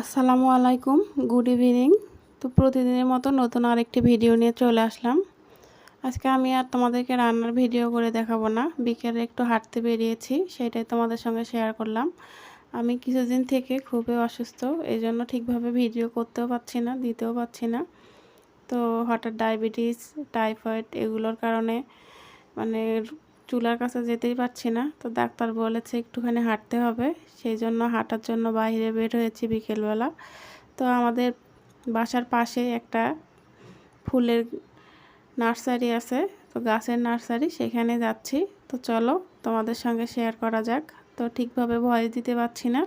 আসসালামু আলাইকুম, good evening. তো প্রতিদিনের মতো নতুন আরেকটি ভিডিও নিয়ে চলে আসলাম। আজকে আমি আর তোমাদেরকে রান্নার ভিডিও করে দেখাবো না। বিকেলে একটু হাঁটতে বেরিয়েছি, সেটাই তোমাদের সঙ্গে শেয়ার করলাম। আমি কিছুদিন থেকে খুবই অসুস্থ এই জন্য ঠিকভাবে ভিডিও করতেও পারছি না, দিতেও পারছি না। তো হঠাৎ ডায়াবেটিস, টাইফয়েড এগুলোর কারণে মানে চুলার কাছে যেতেই পারছি না। তো ডাক্তার বলেছে একটুখানি হাঁটতে হবে। সেই জন্য হাঁটার জন্য বাইরে বের হয়েছি বিকেলবেলা। তো আমাদের বাসার পাশে একটা ফুলের নার্সারি আছে। তো গাছের নার্সারি, সেখানে যাচ্ছি। তো চলো, তোমাদের সঙ্গে শেয়ার করা যাক। তো ঠিকভাবে ভয়েস দিতে পারছি না।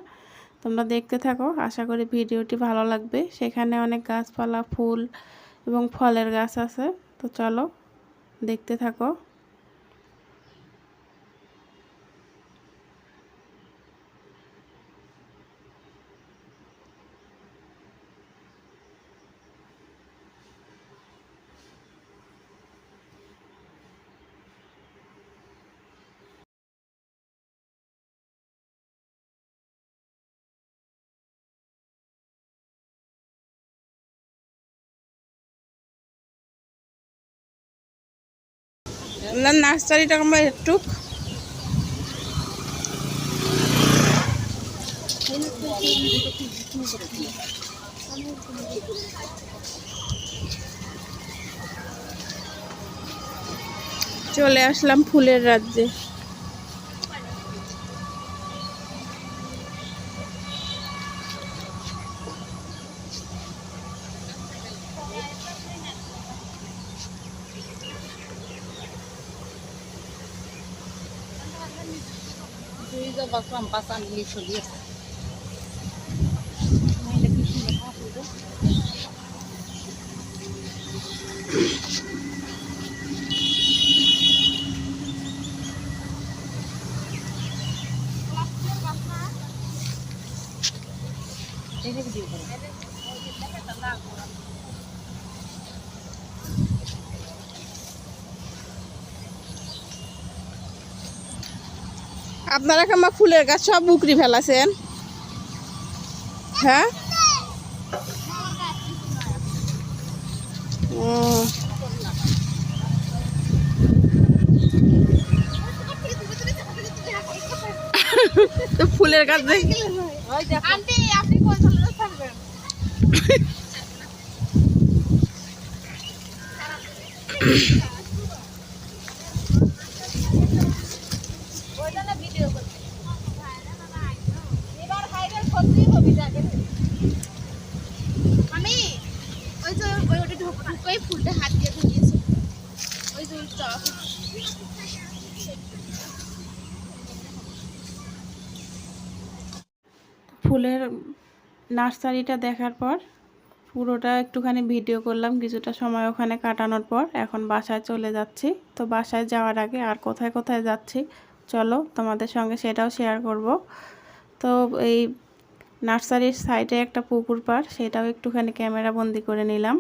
তোমরা দেখতে থাকো, আশা করি ভিডিওটি ভালো লাগবে। সেখানে অনেক গাছপালা, ফুল এবং ফলের গাছ আছে। তো চলো, দেখতে থাকো না নার্সারিটা আমরা একটু চলে আসলাম ফুলের রাজ্যে। Bakram pasan ini sulit. Ini video আপনারা কেমন ফুলের গাছ সব বুকরি ফেলাছেন? হ্যাঁ? ও। ফুলের গাছ দেখি। আপনি কোন সালে থাকবেন ওইটা না ভিডিও করতে এবার ভাইরাল করতেই হবে যাকে আমি ওই যে ওই ফুলটা হাত দিয়ে ধরিয়েছে ওই ফুলের নার্সারিটা দেখার পর পুরোটা একটুখানি ভিডিও করলাম, কিছুটা সময় ওখানে কাটানোর পর। এখন বাসায় চলে যাচ্ছি। তো বাসায় যাওয়ার আগে আর কোথায় কোথায় যাচ্ছি, চলো তোমাদের সঙ্গে সেটাও শেয়ার করব। তো এই নার্সারির সাইডে একটা পুকুর পার সেটাও একটুখানি ক্যামেরা বন্দি করে নিলাম।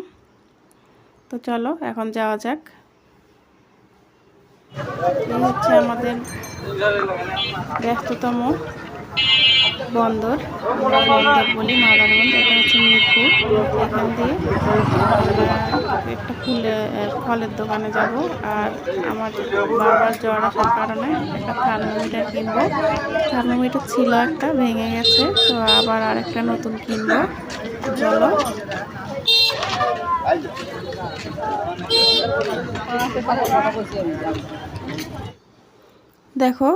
তো চলো, এখন যাওয়া যাক। এই হচ্ছে আমাদের ব্যস্ততম বন্দর বন্দর বলি মাদারগঞ্জ এটা হচ্ছে মিরপুর। এখান দিয়ে একটা ফুলের ফলের দোকানে যাব। আর আমার বারবার জ্বর আসার কারণে একটা থার্মোমিটার কিনবো। থার্মোমিটার ছিল একটা, ভেঙে গেছে, তো আবার আরেকটা নতুন কিনবো। চলো। দেখো,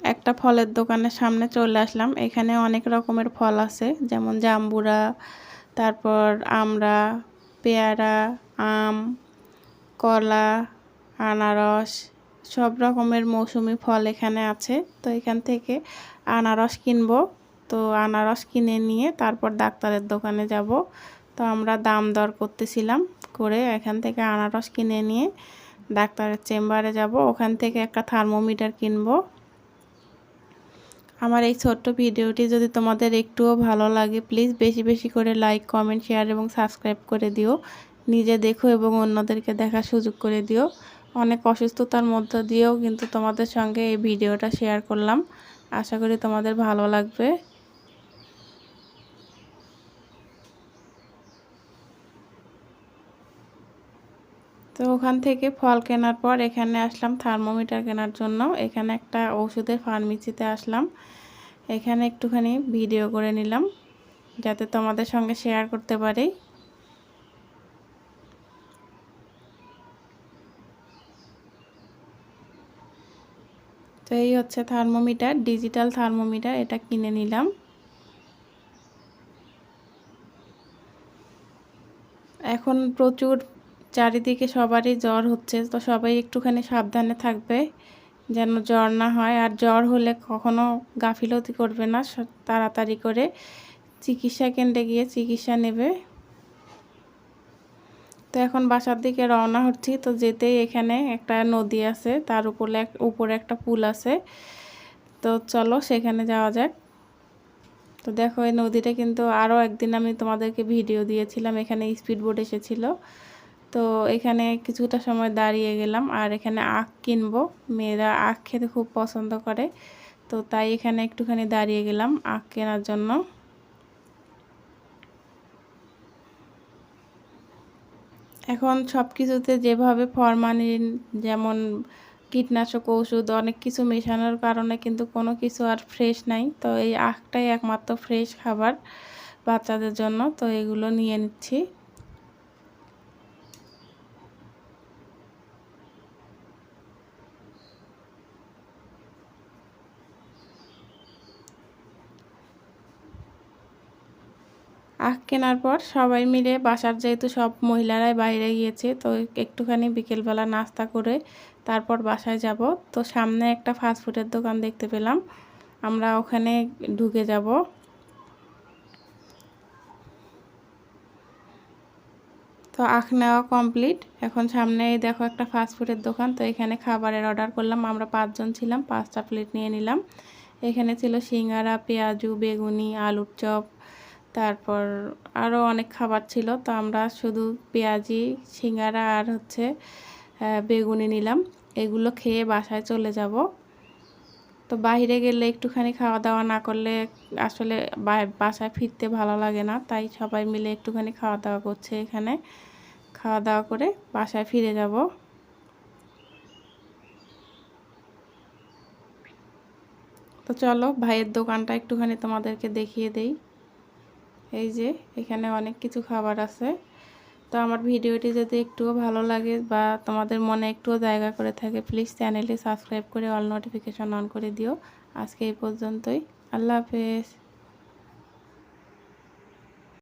একটা ফলের দোকানের সামনে চলে আসলাম। এখানে অনেক রকমের ফল আছে, যেমন জাম্বুরা, তারপর আমরা, পেয়ারা, আম, কলা, আনারস, সব রকমের মৌসুমি ফল এখানে আছে। তো এখান থেকে আনারস কিনবো। তো আনারস কিনে নিয়ে তারপর ডাক্তারের দোকানে যাব। তো আমরা দাম দর করতেছিলাম করে এখান থেকে আনারস কিনে নিয়ে ডাক্তারের চেম্বারে যাব। ওখান থেকে একটা থার্মোমিটার কিনবো। আমার এই ছোট্ট ভিডিওটি যদি তোমাদের একটুও ভালো লাগে প্লিজ বেশি বেশি করে লাইক কমেন্ট শেয়ার এবং সাবস্ক্রাইব করে দিও। নিজে দেখো এবং অন্যদেরকে দেখার সুযোগ করে দিও। অনেক অসুস্থতার মধ্য দিয়েও কিন্তু তোমাদের সঙ্গে এই ভিডিওটা শেয়ার করলাম। আশা করি তোমাদের ভালো লাগবে। তো ওখান থেকে ফল কেনার পর এখানে আসলাম থার্মোমিটার কেনার জন্য। এখানে একটা ওষুধের ফার্মেসিতে আসলাম। এখানে একটুখানি ভিডিও করে নিলাম, যাতে তোমাদের সঙ্গে শেয়ার করতে পারি। তো এই হচ্ছে থার্মোমিটার, ডিজিটাল থার্মোমিটার, এটা কিনে নিলাম। এখন প্রচুর চারিদিকে সবারই জ্বর হচ্ছে, তো সবাই একটুখানি সাবধানে থাকবে যেন জ্বর না হয়। আর জ্বর হলে কখনো গাফিলতি করবে না তাড়াতাড়ি করে চিকিৎসা কেন্দ্রে গিয়ে চিকিৎসা নেবে। তো এখন বাসার দিকে রওনা হচ্ছি, তো যেতেই এখানে একটা নদী আছে, তার উপরে উপরে একটা পুল আছে। তো চলো সেখানে যাওয়া যাক। তো দেখো এই নদীটা কিন্তু আরও একদিন আমি তোমাদেরকে ভিডিও দিয়েছিলাম, এখানে স্পিড বোট এসেছিল। তো এখানে কিছুটা সময় দাঁড়িয়ে গেলাম আর এখানে আখ কিনবো। মেয়েরা আখ খেতে খুব পছন্দ করে, তো তাই এখানে একটুখানি দাঁড়িয়ে গেলাম আখ কেনার জন্য। এখন সব কিছুতে যেভাবে ফরমালিন, যেমন কীটনাশক ওষুধ অনেক কিছু মেশানোর কারণে কিন্তু কোনো কিছু আর ফ্রেশ নাই। তো এই আখটাই একমাত্র ফ্রেশ খাবার বাচ্চাদের জন্য, তো এগুলো নিয়ে নিচ্ছি আখ কেনার পর সবাই মিলে বাসার যেহেতু সব মহিলারাই বাইরে গিয়েছে, তো একটুখানি বিকেলবেলা নাস্তা করে তারপর বাসায় যাব। তো সামনে একটা ফাস্টফুডের দোকান দেখতে পেলাম। আমরা ওখানে ঢুকে যাব। তো আখ নেওয়া কমপ্লিট এখন সামনে দেখো একটা ফাস্টফুডের দোকান, তো এখানে খাবারের অর্ডার করলাম। আমরা পাঁচজন ছিলাম, পাঁচটা প্লেট নিয়ে নিলাম। এখানে ছিল সিঙ্গারা, পেঁয়াজু, বেগুনি, আলুর চপ তারপর আরও অনেক খাবার ছিল, তো আমরা শুধু পেঁয়াজি, সিঙ্গারা আর হচ্ছে বেগুনি নিলাম। এগুলো খেয়ে বাসায় চলে যাব। তো বাইরে গেলে একটুখানি খাওয়া দাওয়া না করলে আসলে বাসায় ফিরতে ভালো লাগে না, তাই সবাই মিলে একটুখানি খাওয়া দাওয়া করছে এখানে। খাওয়া দাওয়া করে বাসায় ফিরে যাব। তো চলো ভাইয়ের দোকানটা একটুখানি তোমাদেরকে দেখিয়ে দেই। এই যে, এখানে অনেক কিছু খাবার আছে। তো আমার ভিডিওটি যদি একটুও ভালো লাগে বা তোমাদের মনে একটুও জায়গা করে থাকে প্লিজ চ্যানেলটি সাবস্ক্রাইব করে অল নোটিফিকেশন অন করে দিও। আজকে এই পর্যন্তই। আল্লাহ হাফেজ।